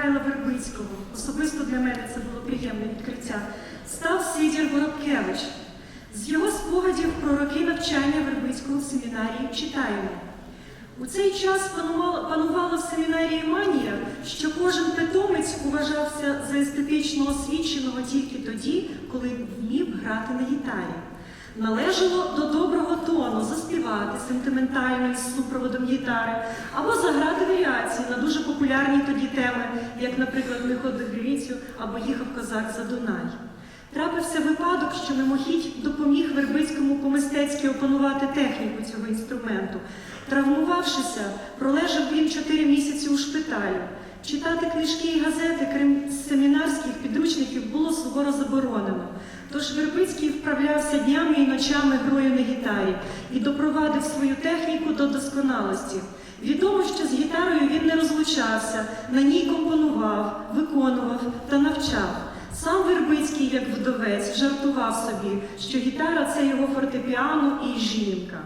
Михайла Вербицького, особисто для мене це було приємне відкриття, став Сидір Воробкевич. З його спогадів про роки навчання Вербицького в семінарії читаємо. У цей час панувала, панувала в семінарії манія, що кожен питомець вважався за естетично освіченого тільки тоді, коли вмів грати на гітарі. Належало до доброго тону заспівати сентиментально із супроводом гітари або заграти варіації на дуже популярні тоді теми, як, наприклад, «Не ходи грицю» або Їхав козак за Дунай. Трапився випадок, що мимохідь допоміг Вербицькому по-мистецьки опанувати техніку цього інструменту. Травмувавшися, пролежав він чотири місяці у шпиталі. Читати книжки і газети, крім семінарських підручників, було суворо заборонено. Тож Вербицький вправлявся днями і ночами грою на гітарі і допровадив свою техніку до досконалості. Відомо, що з гітарою він не розлучався, на ній компонував, виконував та навчав. Сам Вербицький, як вдовець, жартував собі, що гітара це його фортепіано і жінка.